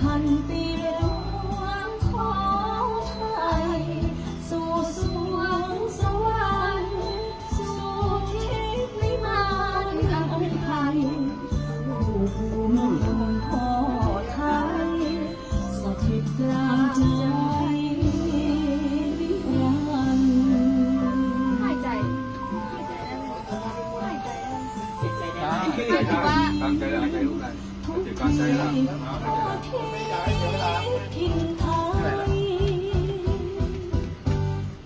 พระพันปี ทุกติดที่การใจแล้วที่ถิ่นไทย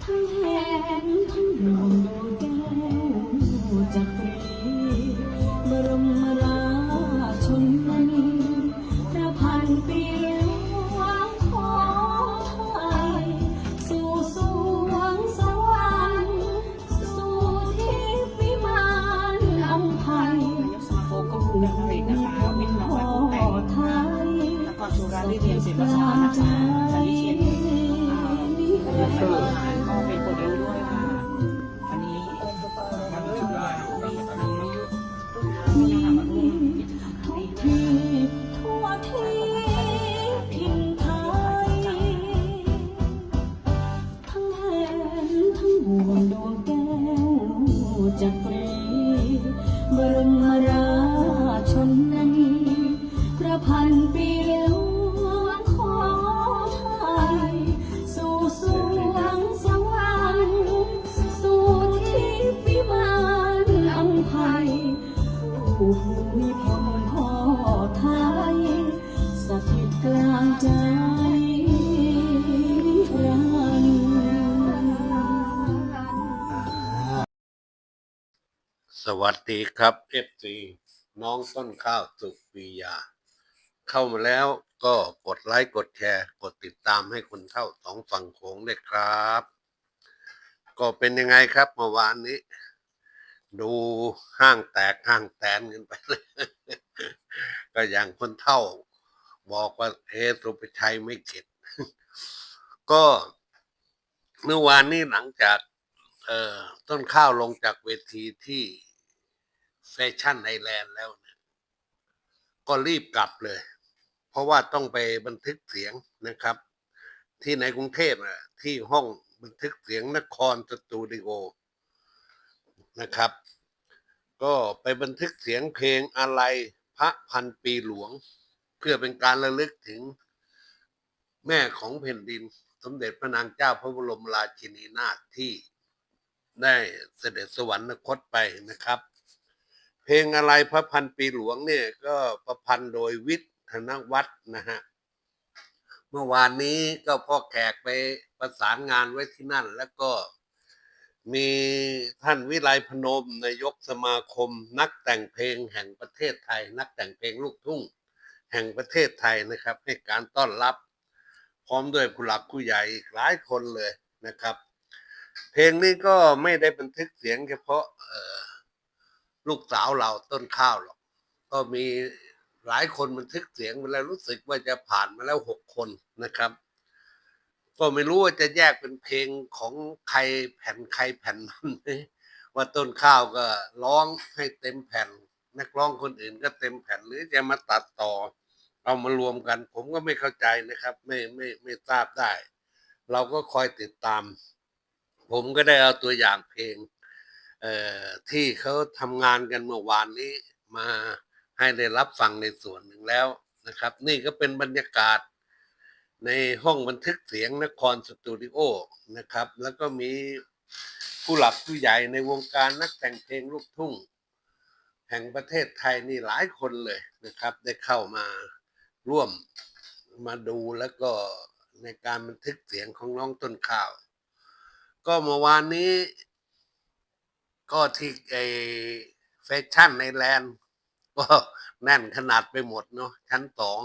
ทั้งแหนทั้งดวงดแก้วจักรีบรมราชนนีพระพันปีหลวงของไทยสู่สวงสวรรค์สู่ทิพย์วิมานอัมภัยสมาคมก็ภูมิผลิตนะคะ สุราฤทธิ์เรียนศิลปศาสตร์นะคะสันนิเชียนอ่าเรื่องแต่งงานก็เป็นโปรดิวด้วยค่ะวันนี้มาร่วมนะคะมาร่วมกิจกรรมครั้งทุกนี้ที่ทั่วที่ถิ่นไทยทั้งแหนทั้งห่วงดวงแก้วจักรีบรมรา สวัสดีครับเอฟซีน้องต้นข้าวสุขปียา เข้ามาแล้วก็กดไลค์กดแชร์ กดติดตามให้คนเท่าสองฝั่งโขงเลยครับ ก็เป็นยังไงครับเมื่อวานนี้ ดูห้างแตกห้างแตนกันไปเลย ก็อย่างคนเท่า บอกว่าเอสุภชัยไม่เข็ดก็เมื่อวานนี้หลังจาก เอ่อต้นข้าวลงจากเวทีที่แฟชั่นไอแลนด์แล้วเนี่ยก็รีบกลับเลย เพราะว่าต้องไปบันทึกเสียงนะครับ ที่ในกรุงเทพนะที่ห้องบันทึกเสียงนครสตูดิโอนะครับ ก็ไปบันทึกเสียงเพลงอะไรพระพันปีหลวง เพื่อเป็นการระลึกถึงแม่ของแผ่นดิน สมเด็จพระนางเจ้าพระบรมราชินีนาถที่ ได้เสด็จสวรรคตไปนะครับ เพลงอะไรพระพันปีหลวงเนี่ยก็ประพันธ์โดยวิทย์ธนวัฒน์นะฮะเมื่อวานนี้ก็พ่อแขกไปประสานงานไว้ที่นั่น แล้วก็มีท่านวิไลพนมนายกสมาคม นักแต่งเพลงแห่งประเทศไทย นักแต่งเพลงลูกทุ่ง แห่งประเทศไทยนะครับ ให้การต้อนรับ พร้อมด้วยผู้หลักผู้ใหญ่อีกหลายคนเลยนะครับ เพลงนี้ก็ไม่ได้บันทึกเสียงเฉพาะลูกสาวเราต้นข้าวหรอก ก็มีหลายคนบันทึกเสียงมาแล้วรู้สึกว่าจะผ่านมาแล้วหกคนนะครับ ก็ไม่รู้ว่าจะแยกเป็นเพลงของใครแผ่นใครแผ่นมันว่าต้นข้าวก็ร้องให้เต็มแผ่น นักร้องคนอื่นก็เต็มแผ่นหรือจะมาตัดต่อ เอามารวมกัน ผมก็ไม่เข้าใจนะครับ ไม่ไม่ไม่ทราบได้ เราก็คอยติดตาม ผมก็ได้เอาตัวอย่างเพลงที่เขาทำงานกันเมื่อวานนี้มาให้ได้รับฟังในส่วนหนึ่งแล้วนะครับ นี่ก็เป็นบรรยากาศในห้องบันทึกเสียงนครสตูดิโอนะครับ แล้วก็มีผู้หลักผู้ใหญ่ในวงการนักแต่งเพลงลูกทุ่ง แห่งประเทศไทยนี่หลายคนเลยนะครับ ได้เข้ามาร่วมมาดูแล้วก็ในการบันทึกเสียงของน้องต้นข้าว ก็เมื่อวานนี้ ก็ที่ไอแฟชั่นในแลนด์ก็แน่นขนาดไปหมดเนาะชั้นสอง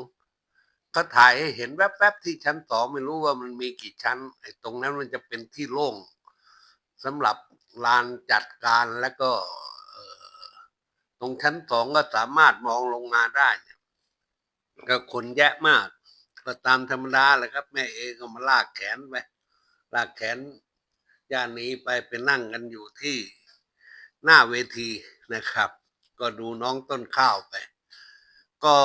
ก็ถ่ายให้เห็นแวบๆที่ชั้นสองไม่รู้ว่ามันมีกี่ชั้น ไอ้ตรงนั้นมันจะเป็นที่โล่งสำหรับลานจัดการแล้วก็ตรงชั้นสองก็สามารถมองลงมาได้ก็คนแยะมาก ก็ตามธรรมดาแหละครับ แม่เอก็มาลากแขนไปลากแขน ย่านนี้ไปไปนั่งกันอยู่ที่หน้าเวทีนะครับ ก็ดูน้องต้นข้าวไป ก็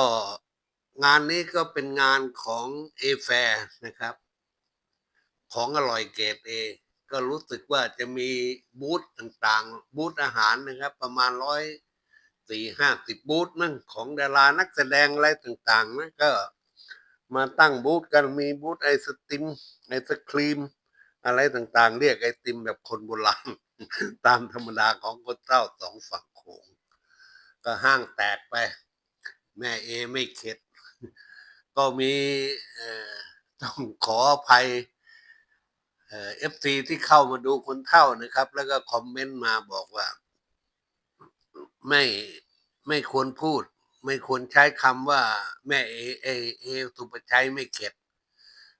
งานนี้ก็เป็นงานของเอแฟนะครับ ของอร่อยเกรดเอก็รู้สึกว่าจะมีบูธต่างๆ บูธอาหารนะครับ ประมาณร้อยสี่ห้าสิบบูธนั่งของดารานักแสดงอะไรต่างๆนะก็มาตั้งบูธกันมีบูธไอศติมไอศครีม อะไรต่างๆ เรียกไอติมแบบคนโบราณ ตามธรรมดาของคนเต้าสองฝั่งโขงก็ห้างแตกไป แม่เอไม่เข็ด ก็มีต้องขออภัยเอฟซีที่เข้ามาดูคนเท่านะครับ แล้วก็คอมเมนต์มาบอกว่า ไม่ไม่ควรพูด ไม่ควรใช้คำว่า แม่เอเอเอสุปชัยไม่เข็ด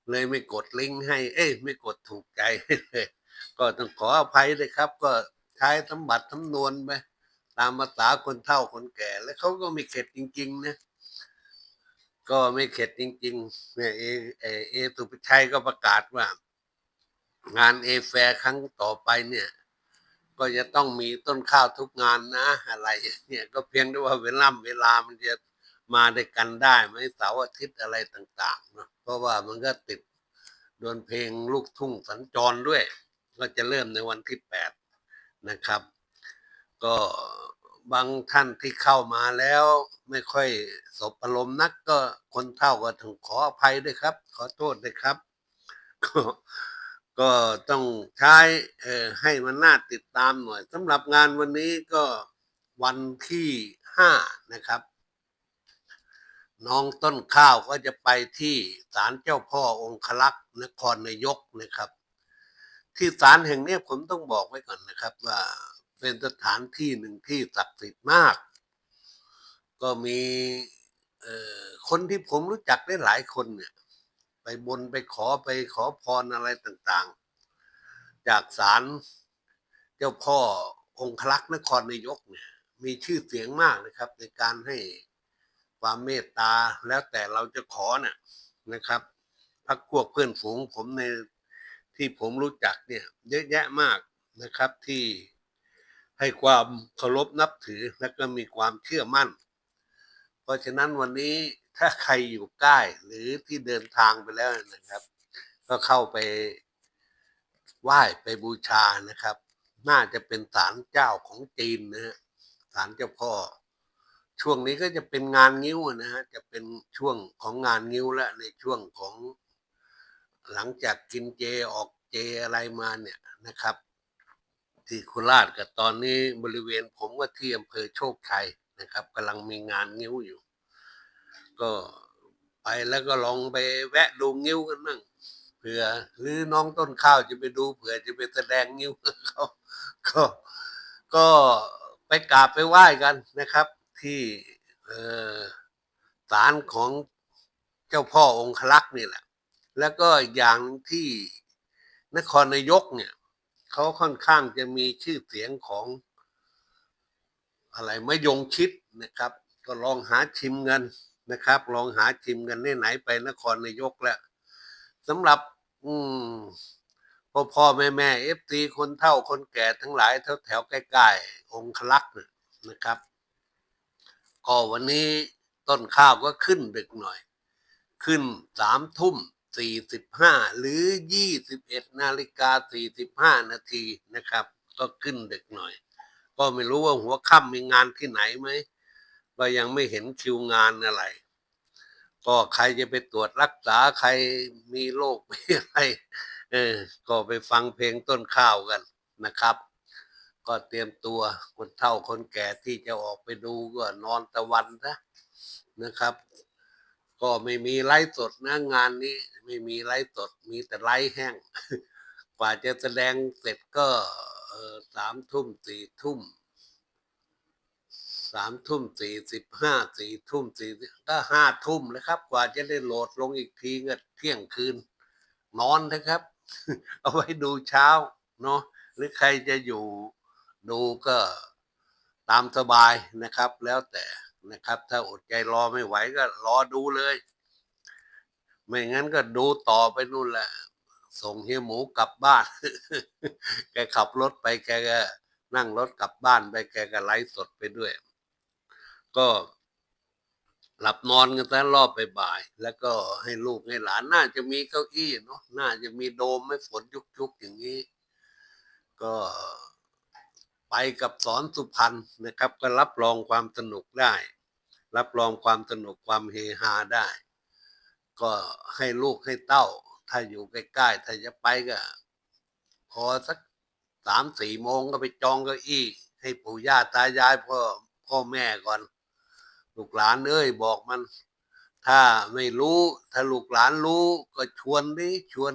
เลยไม่กดลิงก์ให้ เอ้ยไม่กดถูกใจเลย ก็ต้องขออภัยเลยครับ ก็ใช้สมบัติสำนวนไปตามภาษาคนเฒ่าคนแก่ แล้วเขาก็ไม่เข็ดจริง ๆ นะก็ไม่เข็ดจริงๆเนี่ยเอเอเอสุปชัยก็ประกาศว่า งานเอแฟร์ครั้งต่อไปเนี่ย ก็จะต้องมีต้นข้าวทุกงานนะ อะไรเนี่ยก็เพียงแต่ว่าเวลาเวลามันจะ มาด้วยกันได้ไหมเสาร์อาทิตย์อะไรต่างๆนะเพราะว่ามันก็ติดโดนเพลงลูกทุ่งสัญจรด้วย ก็จะเริ่มในวันที่แปดนะครับ ก็บางท่านที่เข้ามาแล้วไม่ค่อยสบอารมณ์นักก็คนเท่าก็ต้องขออภัยด้วยครับ ขอโทษด้วยครับก็ก็ต้องใช้ให้มันน่าติดตามหน่อยสำหรับงานวันนี้ก็วันที่ห้านะครับ น้องต้นข้าวก็จะไปที่ศาลเจ้าพ่อองคลักษ์นครนายกนะครับ ที่ศาลแห่งนี้ผมต้องบอกไว้ก่อนนะครับ ว่าเป็นสถานที่หนึ่งที่ศักดิ์สิทธิ์มาก ก็มีเอ่อคนที่ผมรู้จักได้หลายคนเนี่ย ไปบนไปขอไปขอพรอะไรต่างๆ จากศาลเจ้าพ่อองคลักษ์นครนายกเนี่ย มีชื่อเสียงมากนะครับ ในการให้ ความเมตตาแล้วแต่เราจะขอน่ะนะครับพักพวกเพื่อนฝูงผมในที่ผมรู้จักเนี่ยเยอะแยะมากนะครับที่ให้ความเคารพนับถือและก็มีความเชื่อมั่น เพราะฉะนั้นวันนี้ถ้าใครอยู่ใกล้หรือที่เดินทางไปแล้วนะครับ ก็เข้าไปไหว้ไปบูชานะครับ น่าจะเป็นศาลเจ้าของจีนนะฮะศาลเจ้าพ่อ ช่วงนี้ก็จะเป็นงานงิ้วนะฮะจะเป็นช่วงของงานงิ้วและในช่วงของ หลังจากกินเจออกเจอะไรมาเนี่ยนะครับ ที่โคราชกับตอนนี้บริเวณผมก็ที่อำเภอโชคชัยนะครับกำลังมีงานงิ้วอยู่ ก็ไปแล้วก็ลองไปแวะดูงิ้วกันมั่งเผื่อหรือน้องต้นข้าวจะไปดูเผื่อจะไปแสดงงิ้วเขาก็ ก็ไปกราบไปไหว้กันนะครับ ที่ศาลของเจ้าพ่อองคลักษ์นี่แหละ แล้วก็อย่างที่นครนายกเนี่ยเขาค่อนข้างจะมีชื่อเสียงของอะไรมะยงชิดนะครับ ก็ลองหาชิมกันนะครับ ลองหาชิมกันไหนไปนครนายกแล้วสำหรับ อืมพ่อพ่อแม่แม่เอฟซีคนเฒ่าคนแก่ทั้งหลายแถวแถวใกล้ๆองคลักษ์นะครับ ก็วันนี้ต้นข้าวก็ขึ้นดึกหน่อย ขึ้นสามทุ่มสี่สิบห้าหรือยี่สิบเอ็ดนาฬิกาสี่สิบห้านาทีนะครับ ก็ขึ้นดึกหน่อย ก็ไม่รู้ว่าหัวค่ำมีงานที่ไหนไหมก็ยังไม่เห็นคิวงานอะไร ก็ใครจะไปตรวจรักษาใครมีโรคมีอะไรเออก็ไปฟังเพลงต้นข้าวกันนะครับ ก็เตรียมตัวคนเฒ่าคนแก่ที่จะออกไปดูก็นอนตะวันนะนะครับ ก็ไม่มีไลฟ์สดนะงานนี้ ไม่มีไลฟ์สดมีแต่ไลฟ์แห้ง กว่าจะแสดงเสร็จก็สามทุ่มสี่ทุ่มสามทุ่มสี่สิบห้าสี่ทุ่มสี่ก็ห้าทุ่มนะครับ กว่าจะได้โหลดลงอีกทีก็เที่ยงคืน นอนนะครับ เอาไว้ดูเช้าเนาะหรือใครจะอยู่ ดูก็ตามสบายนะครับ แล้วแต่นะครับ ถ้าอดใจรอไม่ไหวก็รอดูเลย ไม่งั้นก็ดูต่อไปนู่นแหละ ส่งเฮียหมูกลับบ้าน แกขับรถไปแกก็นั่งรถกลับบ้านไปแกก็ไลฟ์สดไปด้วย ก็หลับนอนกันซะรอบไปบ่าย แล้วก็ให้ลูกให้หลานน่าจะมีเก้าอี้เนาะน่าจะมีโดมไม่ฝนยุกๆอย่างนี้ ก็ ไปกับสอนสุพรรณนะครับ ก็รับรองความสนุกได้ รับรองความสนุกความเฮฮาได้ ก็ให้ลูกให้เต้า ถ้าอยู่ใกล้ๆถ้าจะไปก็ พอสักสามสี่โมงก็ไปจองเก้าอี้ ให้ปู่ย่าตายายพ่อพ่อแม่ก่อน ลูกหลานเอ้ยบอกมัน ถ้าไม่รู้ ถ้าลูกหลานรู้ก็ชวนดิชวน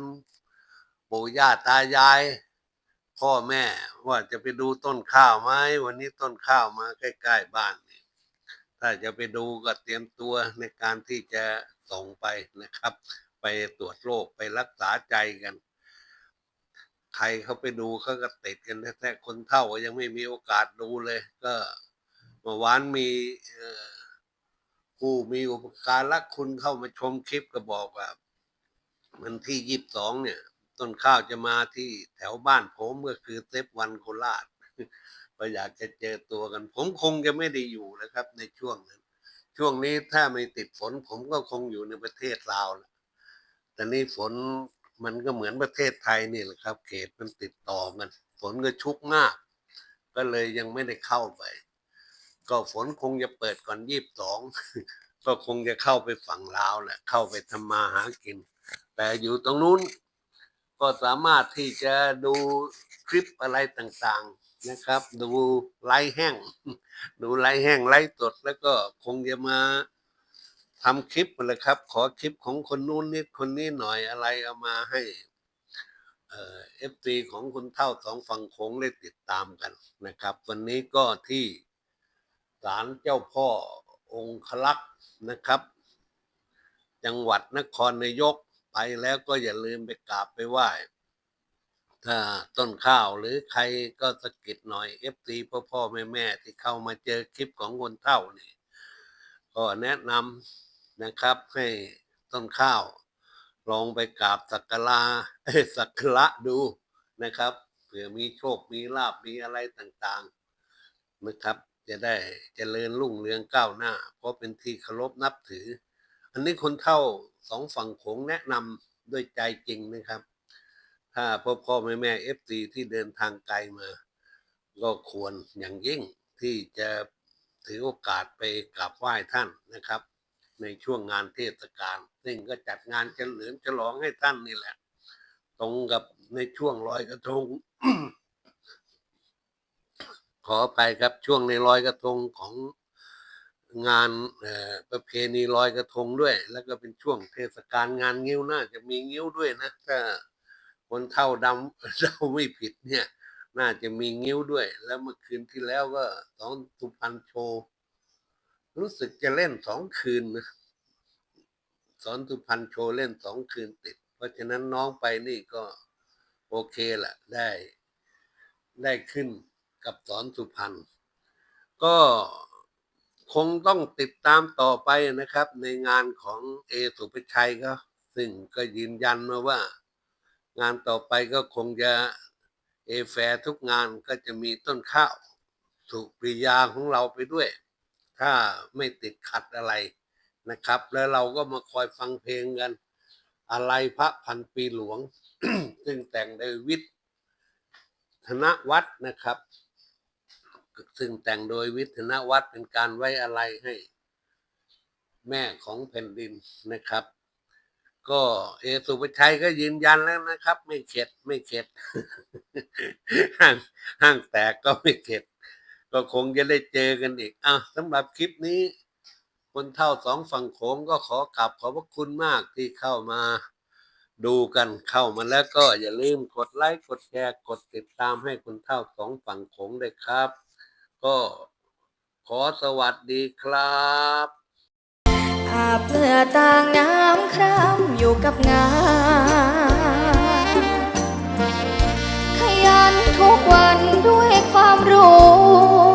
ปู่ย่าตายาย พ่อแม่ว่าจะไปดูต้นข้าวไหมวันนี้ต้นข้าวมาใกล้ๆบ้านนี่ถ้าจะไปดูก็เตรียมตัวในการที่จะส่งไปนะครับ ไปตรวจโรคไปรักษาใจกัน ใครเขาไปดูเขาก็ติดกันแท้ๆคนเฒ่าก็ยังไม่มีโอกาสดูเลย ก็เมื่อวานมีเอ่อผู้มีอุปการะคุณเข้ามาชมคลิปก็บอกว่าวันที่ยี่สิบสองเนี่ย ต้นข้าวจะมาที่แถวบ้านผมก็คือเซฟวันโคราชก็อยากจะเจอตัวกัน ผมคงจะไม่ได้อยู่นะครับ ในช่วงนั้น ช่วงนี้ถ้าไม่ติดฝนผมก็คงอยู่ในประเทศลาวแหละแต่นี่ฝนมันก็เหมือนประเทศไทยนี่แหละครับ เขตมันติดต่อกัน ฝนก็ชุกมาก ก็เลยยังไม่ได้เข้าไป ก็ฝนคงจะเปิดก่อนยี่สิบสองก็คงจะเข้าไปฝั่งลาวแหละเข้าไปทำมาหากิน แต่อยู่ตรงนู้น ก็สามารถที่จะดูคลิปอะไรต่างๆนะครับ ดูไลฟ์แห้ง ดูไลฟ์แห้งไลฟ์สดแล้วก็คงจะมาทำคลิปนั่นแหละครับ ขอคลิปของคนนู้นนิดคนนี้หน่อยอะไรเอามาให้เอฟซีของคุณเท่าสองฝั่งโขงได้ติดตามกันนะครับ วันนี้ก็ที่ศาลเจ้าพ่อองคลักษ์นะครับ จังหวัดนครนายก ไปแล้วก็อย่าลืมไปกราบไปไหว้ถ้าต้นข้าวหรือใครก็สะกิดหน่อยเอฟซีพ่อพ่อแม่แม่ที่เข้ามาเจอคลิปของคนเท่านี่ก็แนะนำนะครับให้ต้นข้าว ลองไปกราบสักการะสักการะดูนะครับเผื่อมีโชคมีลาบมีอะไรต่างๆนะครับ จะได้จเจริญรุ่งเรืองก้าวหน้า เพราะเป็นที่เคารพนับถือ อันนี้คนเท่า สองฝั่งโขงแนะนำด้วยใจจริงนะครับ ถ้าพ่อพ่อแม่แม่เอฟซีที่เดินทางไกลมา ก็ควรอย่างยิ่งที่จะถือโอกาสไปกราบไหว้ท่านนะครับ ในช่วงงานเทศกาลซึ่งก็จัดงานเฉลิมฉลองให้ท่านนี่แหละ ตรงกับในช่วงลอยกระทง ขอไปครับช่วงในลอยกระทงของ งานประเพณีลอยกระทงด้วย แล้วก็เป็นช่วงเทศกาลงานงิ้วน่าจะมีงิ้วด้วยนะถ้าคนเท่าดำเดาไม่ผิดเนี่ย น่าจะมีงิ้วด้วย แล้วเมื่อคืนที่แล้วก็สองสุพรรณโชว์รู้สึกจะเล่นสองคืนนะสอนสุพรรณโชว์เล่นสองคืนติด เพราะฉะนั้นน้องไปนี่ก็โอเคแหละได้ได้ขึ้นกับสอนสุพรรณก็ คงต้องติดตามต่อไปนะครับ ในงานของเอสุภชัยก็ซึ่งก็ยืนยันมาว่า งานต่อไปก็คงจะเอแฟทุกงานก็จะมีต้นข้าวสุปริยาของเราไปด้วย ถ้าไม่ติดขัดอะไรนะครับ แล้วเราก็มาคอยฟังเพลงกัน อะไรพระพันปีหลวง ซึ่งแต่งโดยวิทย์ธนวัฒนะครับ ซึ่งแต่งโดยวิทยนวัฒน์เป็นการไว้อะไรให้แม่ของแผ่นดินนะครับ ก็เอสุภชัยก็ยืนยันแล้วนะครับ ไม่เข็ดไม่เข็ดห้างห้างแตกก็ไม่เข็ด ก็คงจะได้เจอกันอีกอะสำหรับคลิปนี้ คนเท่าสองฝั่งโขงก็ขอกราบขอบพระคุณมากที่เข้ามาดูกันเข้ามาแล้วก็อย่าลืมกดไลค์กดแชร์กดติดตามให้คนเท่าสองฝั่งโขงด้วยครับ ก็ขอสวัสดีครับอาเมื่อต่างน้ำครามอยู่กับงานขยันทุกวันด้วยความรู้